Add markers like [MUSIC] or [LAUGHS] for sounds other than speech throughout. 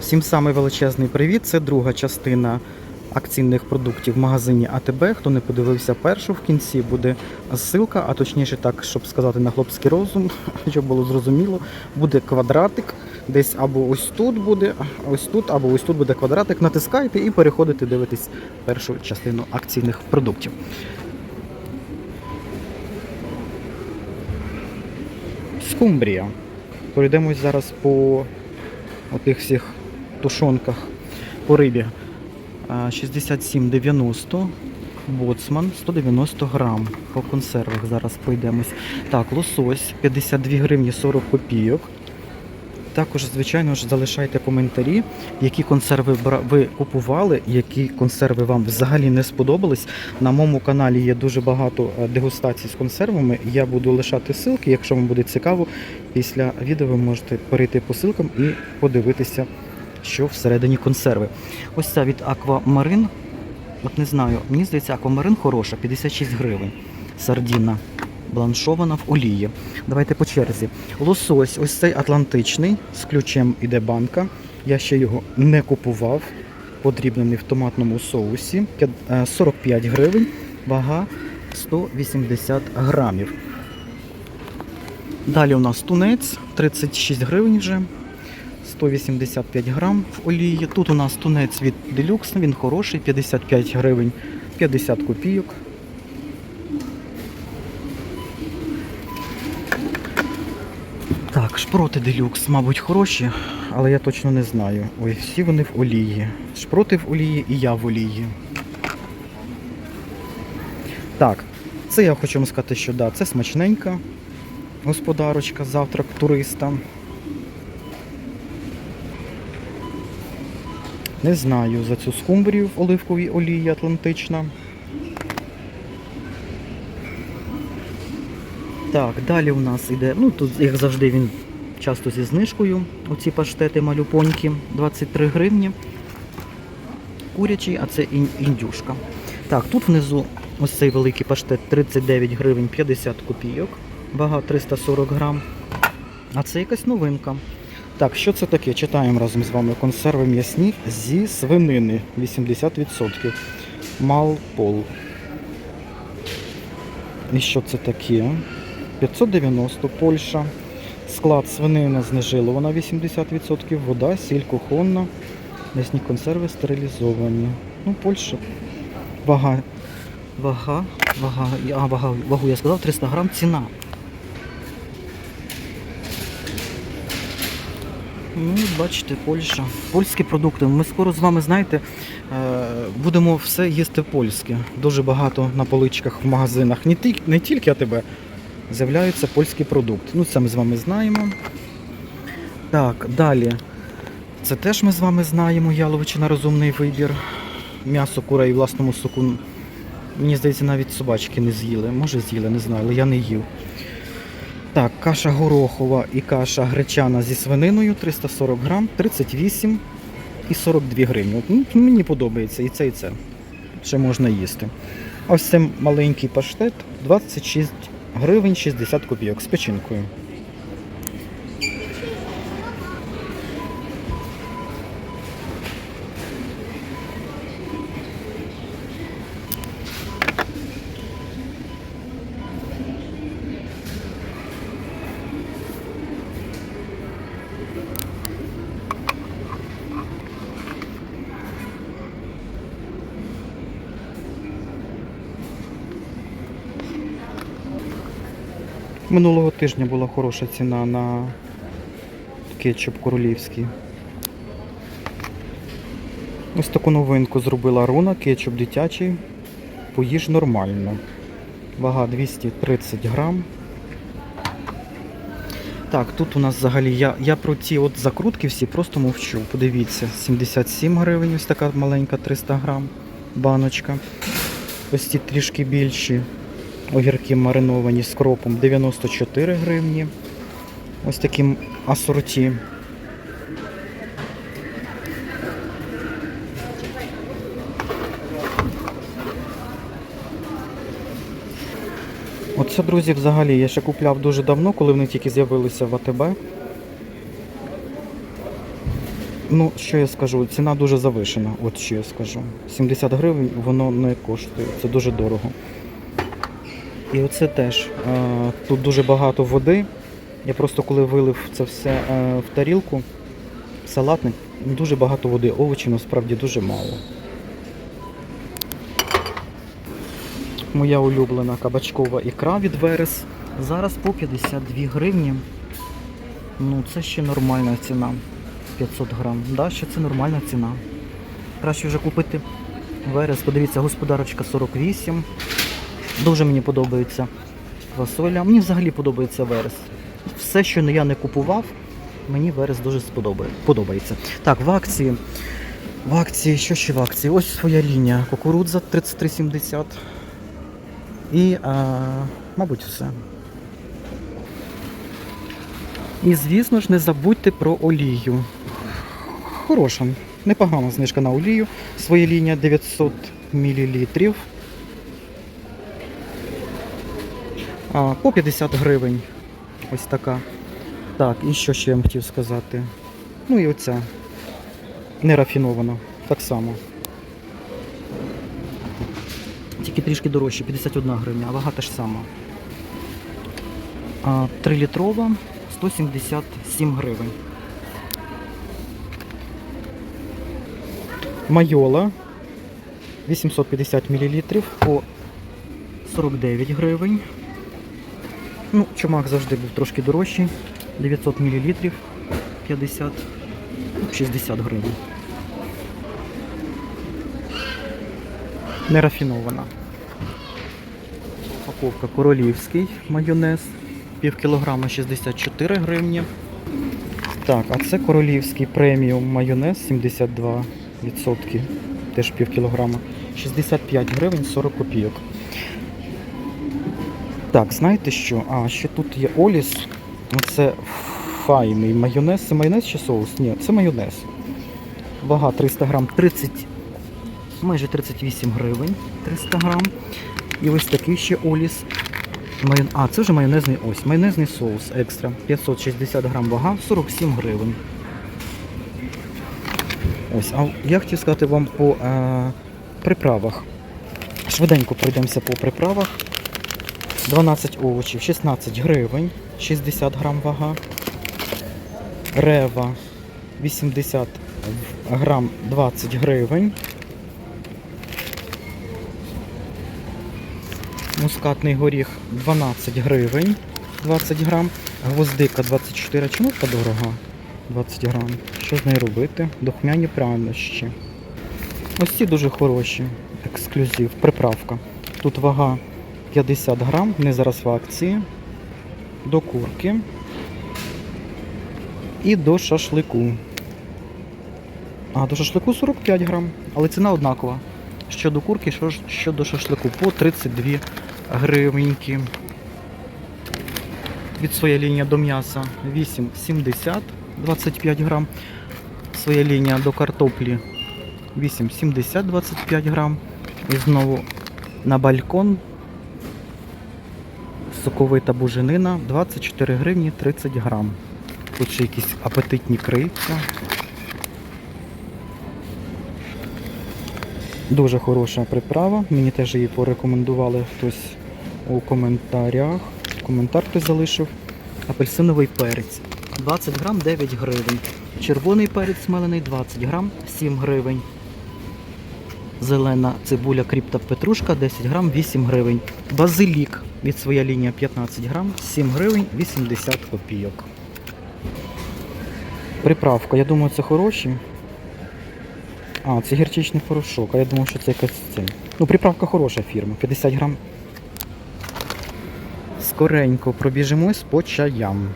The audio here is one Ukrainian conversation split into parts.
Всім самий величезний привіт. Це друга частина акційних продуктів в магазині АТБ. Хто не подивився першу, в кінці буде ссылка, а точніше так, щоб сказати на хлопський розум, [LAUGHS] щоб було зрозуміло, буде квадратик. Десь або ось тут буде, ось тут, або ось тут буде квадратик. Натискайте і переходите дивитись першу частину акційних продуктів. Скумбрія. Пройдемось зараз по отих всіх тушонках по рибі. А, 67,90. Боцман 190 грам. По консервах зараз пройдемось. Так, лосось 52 гривні 40 копійок. Також, звичайно ж, залишайте коментарі, які консерви ви купували, які консерви вам взагалі не сподобались. На моєму каналі є дуже багато е, дегустацій з консервами. Я буду лишати ссылки, якщо вам буде цікаво. Після відео ви можете перейти по ссылкам і подивитися, що всередині консерви. Ось ця від Аквамарин. От не знаю, мені здається, аквамарин хороша, 56 гривень. Сардіна бланшована в олії. Давайте по черзі. Лосось, ось цей атлантичний, з ключем іде банка. Я ще його не купував. Подрібнений в томатному соусі. Е, 45 гривень, вага 180 грамів. Далі у нас тунець 36 гривень вже. 185 грам в олії. Тут у нас тунець від Deluxe, він хороший, 55 гривень, 50 копійок. Так, шпроти Deluxe, мабуть, хороші, але я точно не знаю. Ой, всі вони в олії. Шпроти в олії і я в олії. Так, це я хочу вам сказати, що да, це смачненька господарочка, завтрак туриста. Не знаю за цю скумбрію в оливковій олії Атлантична. Так, далі у нас іде, ну тут, як завжди, він часто зі знижкою. Оці паштети малюпонькі, 23 гривні. Курячий, а це індюшка. Так, тут внизу ось цей великий паштет 39 гривень 50 копійок. Вага 340 грам. А це якась новинка. Так, що це таке? Читаємо разом з вами. Консерви м'ясні зі свинини 80%. Малпол. І що це таке? 590 Польща. Склад свинина знежилована 80%, вода, сіль кухонна, м'ясні консерви стерилізовані. Ну, Польща. Вага. Вага, вага, а, вага, вагу я сказав, 300 грам ціна. Ну, бачите, Польща. Польські продукти. Ми скоро з вами, знаєте, е, будемо все їсти польське. Дуже багато на поличках в магазинах. Не тільки, тільки АТБ. З'являються польські продукти. Ну, це ми з вами знаємо. Так, далі. Це теж ми з вами знаємо. Яловичина розумний вибір. М'ясо курей у власному соку. Мені здається, навіть собачки не з'їли. Може з'їли, не знаю, але я не їв. Так, каша горохова і каша гречана зі свининою 340 грам, 38 і 42 гривні. Ну, мені подобається і це, і це. Ще можна їсти. Ось це маленький паштет 26 гривень 60 копійок з печінкою. Минулого тижня була хороша ціна на кетчуп королівський. Ось таку новинку зробила руна, кетчуп дитячий. Поїж нормально. Вага 230 грам. Так, тут у нас взагалі я, я про ці от закрутки всі просто мовчу. Подивіться, 77 гривень, ось така маленька 300 грам баночка. Ось ці трішки більші огірки мариновані з кропом 94 гривні. Ось таким асорті. Оце, друзі, взагалі я ще купляв дуже давно, коли вони тільки з'явилися в АТБ. Ну, що я скажу, ціна дуже завишена. От що я скажу. 70 гривень воно не коштує. Це дуже дорого. І оце теж. Е, тут дуже багато води. Я просто коли вилив це все е, в тарілку, салатник, дуже багато води. Овочів насправді дуже мало. Моя улюблена кабачкова ікра від Верес. Зараз по 52 гривні. Ну, це ще нормальна ціна. 500 грам. Да, ще це нормальна ціна. Краще вже купити Верес. Подивіться, господарочка 48. Дуже мені подобається квасоля. Мені взагалі подобається Верес. Все, що я не купував, мені Верес дуже сподобає, подобається. Так, в акції. В акції, що ще в акції? Ось своя лінія. Кукурудза 33,70. І, а, мабуть, все. І, звісно ж, не забудьте про олію. Хороша, непогана знижка на олію. Своя лінія 900 мл. А, по 50 гривень. Ось така. Так, і що ще я вам хотів сказати? Ну і оця. Нерафінована. Так само. Тільки трішки дорожче, 51 гривня, а вага та ж сама. А, 3 літрова 177 гривень. Майола 850 мл по 49 гривень. Ну, чумак завжди був трошки дорожчий. 900 мл 50 60 гривень. Нерафінована. Упаковка королівський майонез. Пів кілограма 64 гривні. Так, а це королівський преміум майонез 72%. Теж пів кілограма. 65 гривень 40 копійок. Так, знаєте що? А, ще тут є Оліс. Це файний майонез. Це майонез чи соус? Ні, це майонез. Вага 300 грам 30, майже 38 гривень 300 грам. І ось такий ще Оліс. Майон... А, це вже майонезний ось. Майонезний соус екстра. 560 грам вага, 47 гривень. Ось, а я хотів сказати вам по е, приправах. Швиденько пройдемося по приправах. 12 овочів, 16 гривень, 60 грам вага. Рева 80 грам 20 гривень. Мускатний горіх 12 гривень 20 грам. Гвоздика 24. Чому така дорога? 20 грам. Що з нею робити? Духмяні прянощі. Ось ці дуже хороші. Ексклюзив, приправка. Тут вага 50 грам, не зараз в акції. До курки. І до шашлику. А, до шашлику 45 грам, але ціна однакова. Що до курки, що, до шашлику по 32 гривеньки. Від своя лінія до м'яса 8,70 25 грам. Своя лінія до картоплі 8,70 25 грам. І знову на балькон соковита буженина 24 гривні 30 грам. Тут ще якісь апетитні крильця. Дуже хороша приправа. Мені теж її порекомендували хтось у коментарях. Коментар хтось залишив. Апельсиновий перець. 20 грам 9 гривень. Червоний перець смелений 20 грам 7 гривень. Зелена цибуля кріп та петрушка 10 грам 8 гривень. Базилік від своя лінія 15 грам 7 гривень 80 копійок. Приправка, я думаю, це хороші. А, це гірчичний порошок, а я думав, що це якась це. Ну, приправка хороша фірма, 50 грам. Скоренько пробіжимось по чаям.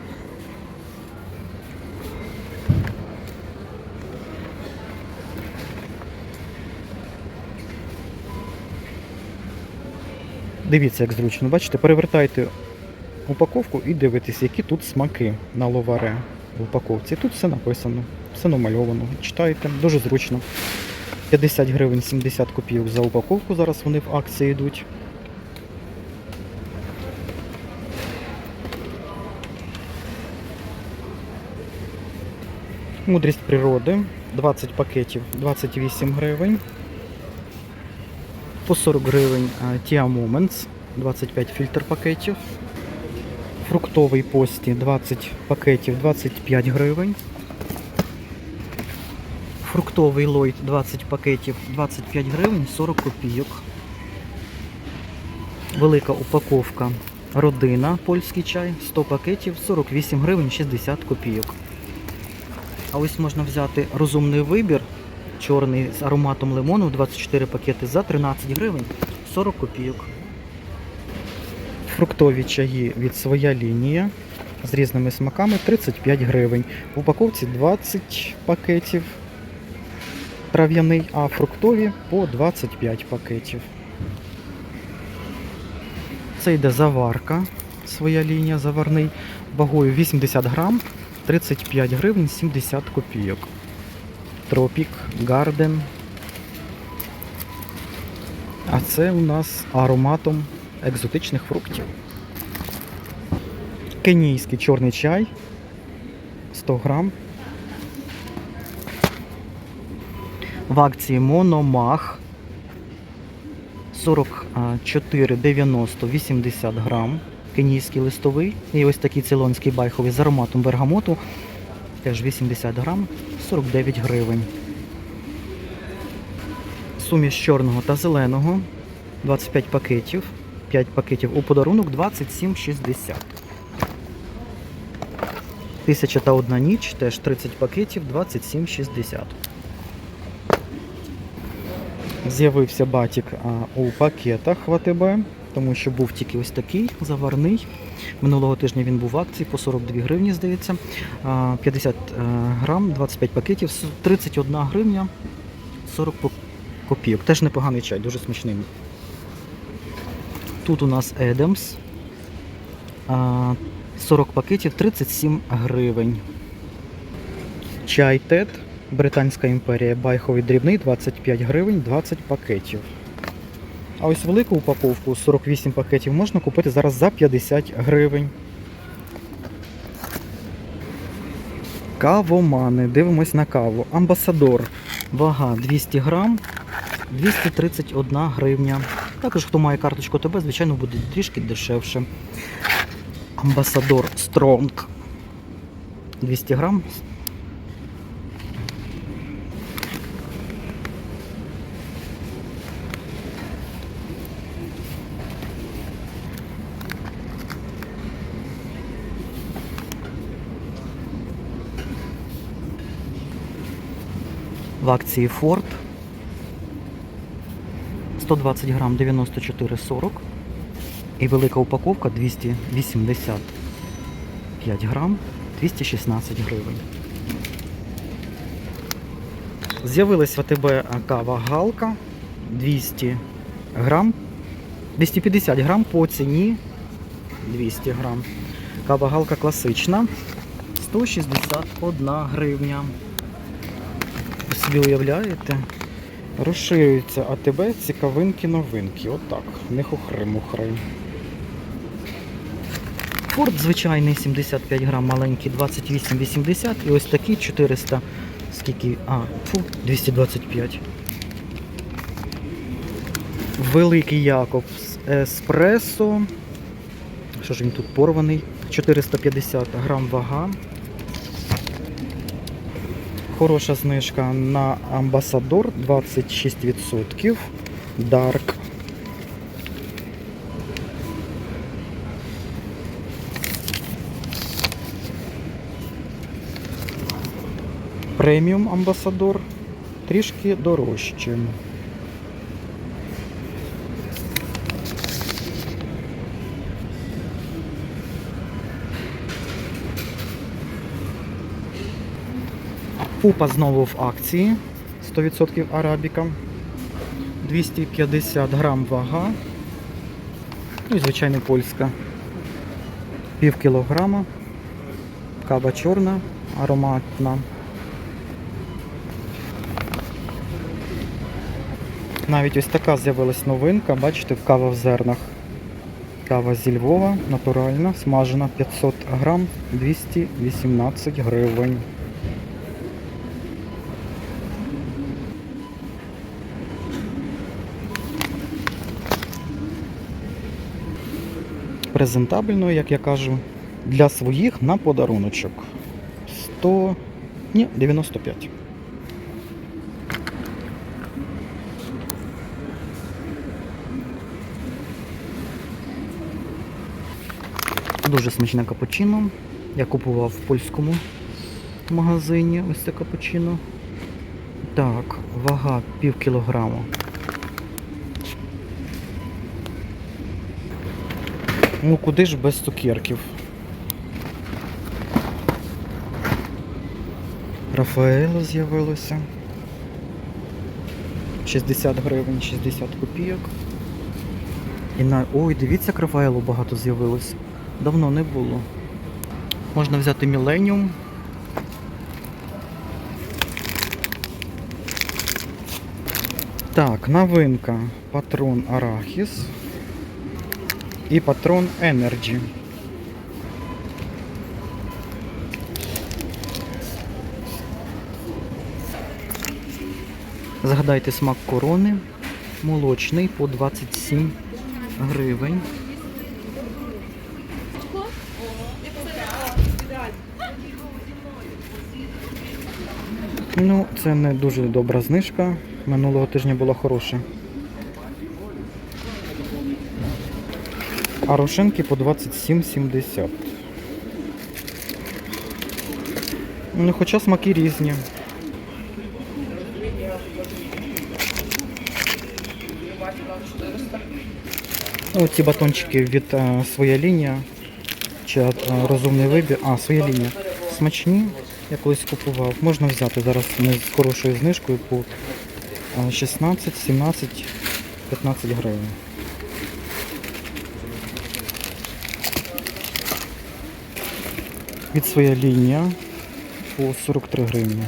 Дивіться, як зручно. Бачите, перевертайте упаковку і дивитесь, які тут смаки на ловаре в упаковці. Тут все написано, все намальовано. Читаєте, дуже зручно. 50 гривень 70 копійок за упаковку. Зараз вони в акції йдуть. Мудрість природи 20 пакетів 28 гривень. По 40 гривень Tia Moments 25 фільтр пакетів. Фруктовий пості 20 пакетів 25 гривень. Фруктовий лойд 20 пакетів 25 гривень 40 копійок. Велика упаковка родина польський чай 100 пакетів 48 гривень 60 копійок. А ось можна взяти розумний вибір чорний з ароматом лимону 24 пакети за 13 гривень 40 копійок. Фруктові чаї від своя лінія з різними смаками 35 гривень. В упаковці 20 пакетів трав'яний, а фруктові по 25 пакетів. Це йде заварка, своя лінія заварний, вагою 80 грам, 35 гривень 70 копійок. Тропік, Гарден. А це у нас ароматом екзотичних фруктів. Кенійський чорний чай 100 грам. В акції Мономах 44,90 80 грам. Кенійський листовий. І ось такий цейлонський байховий з ароматом бергамоту. Теж 80 грам, 49 гривень. Суміш чорного та зеленого. 25 пакетів. 5 пакетів у подарунок 27,60. Тисяча та одна ніч, теж 30 пакетів, 27,60. З'явився батік у пакетах в АТБ, тому що був тільки ось такий заварний. Минулого тижня він був в акції по 42 гривні, здається. 50 е, грам, 25 пакетів, 31 гривня, 40 копійок. Теж непоганий чай, дуже смачний. Тут у нас Едемс. 40 пакетів, 37 гривень. Чай Тед, Британська імперія, байховий дрібний, 25 гривень, 20 пакетів. А ось велику упаковку 48 пакетів можна купити зараз за 50 гривень. Кавомани. Дивимось на каву. Амбасадор. Вага 200 грам, 231 гривня. Також, хто має карточку ТБ, звичайно, буде трішки дешевше. Амбасадор Стронг. 200 грам. В акції Ford 120 грам 94,40 і велика упаковка 285 грам 216 гривень. З'явилась в АТБ кава Галка 200 грам 250 грам по ціні 200 грам. Кава Галка класична 161 гривня. Ви собі уявляєте? Розширюється АТБ цікавинки новинки. Отак. Не хухри-мухри. Форд звичайний 75 грам, маленький 28,80 і ось такий 400. Скільки? А, фу, 225. Великий Якобс Еспресо. Що ж він тут порваний? 450 грам вага. Хороша знижка на Амбасадор 26%. Дарк. Преміум Амбасадор трішки дорожче. Пупа знову в акції 100% арабіка. 250 грам вага. Ну і звичайно польська. Пів кілограма. Кава чорна, ароматна. Навіть ось така з'явилась новинка, бачите, кава в зернах. Кава зі Львова, натуральна, смажена 500 грам, 218 гривень. Презентабельно, як я кажу, для своїх на подаруночок. 100, ні, 95. Дуже смачне капучино. Я купував в польському магазині ось це капучино. Так, вага пів кілограма. Ну куди ж без цукерків? Рафаело з'явилося. 60 гривень, 60 копійок. І на... Ой, дивіться, як Рафаело багато з'явилось. Давно не було. Можна взяти Міленіум. Так, новинка. Патрон Арахіс і патрон Energy. Згадайте смак корони. Молочний по 27 гривень. Ну, це не дуже добра знижка. Минулого тижня була хороша. А рошенки по 27,70. Ну, хоча смаки різні. Ну, ці батончики від е, своя лінія. Чи е, розумний вибір. А, своя лінія. Смачні. Я колись купував. Можна взяти зараз з хорошою знижкою по е, 16, 17, 15 гривень. Від своя лінія по 43 гривні.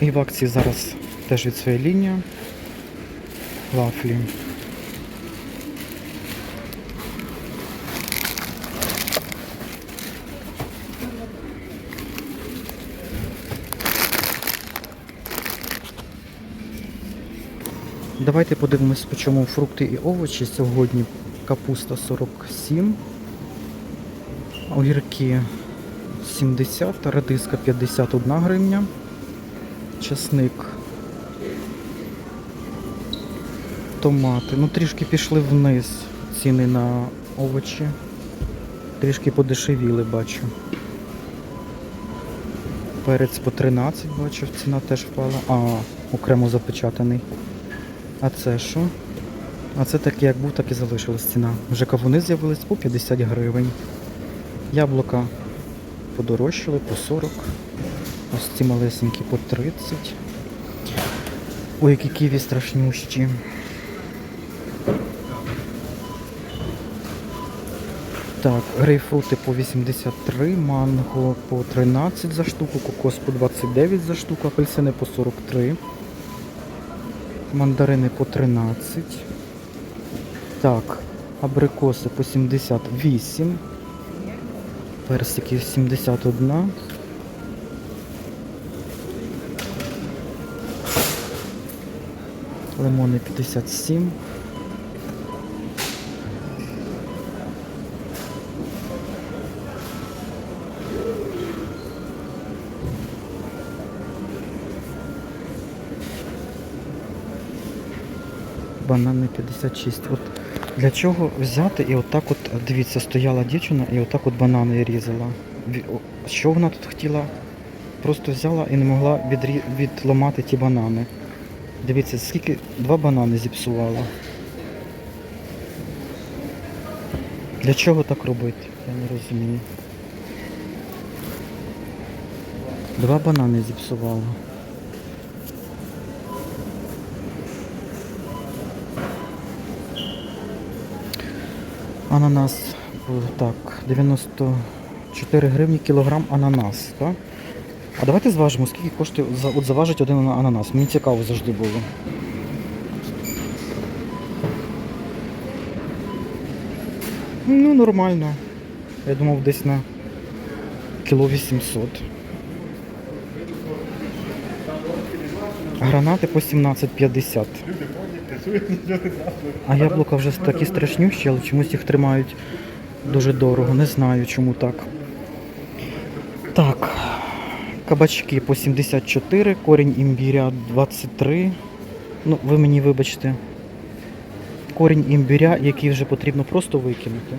І в акції зараз теж від своя лінія. Вафлі. Давайте подивимось, по чому фрукти і овочі. Сьогодні капуста 47, огірки 70, редиска 51 гривня, часник, томати. Ну трішки пішли вниз ціни на овочі. Трішки подешевіли, бачу. Перець по 13 бачу, ціна теж впала. А, окремо запечатаний. А це що? А це так як був, так і залишилась ціна. Вже кавуни з'явились по 50 гривень. Яблука подорожчали по 40. Ось ці малесенькі по 30. Ой, які ківі страшнющі. Так, грейпфрути по 83, манго по 13 за штуку, кокос по 29 за штуку, апельсини по 43. Мандарини по 13. Так, абрикоси по 78. Персики 71. Лимони 57. Банани 56. От для чого взяти і отак от, дивіться, стояла дівчина і отак от банани різала. Що вона тут хотіла? Просто взяла і не могла відрі... відламати ті банани. Дивіться, скільки два банани зіпсувала. Для чого так робити? Я не розумію. Два банани зіпсувала. Ананас, так, 94 гривні кілограм ананас, так? А давайте зважимо, скільки коштує от заважить один ананас. Мені цікаво завжди було. Ну, нормально. Я думав десь на кіло 800. Гранати по 17,50. А яблука вже такі страшнющі, але чомусь їх тримають дуже дорого. Не знаю, чому так. Так. Кабачки по 74, корінь імбіря 23. Ну, ви мені вибачте. Корінь імбіря, який вже потрібно просто викинути.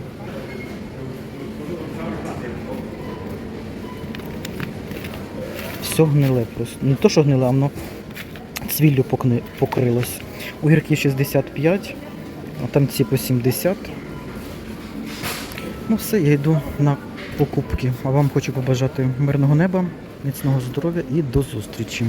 Все гниле просто. Не то, що гниле, а воно цвіллю покни- покрилось. Огірки 65, а там ці по 70. Ну все, я йду на покупки. А вам хочу побажати мирного неба, міцного здоров'я і до зустрічі.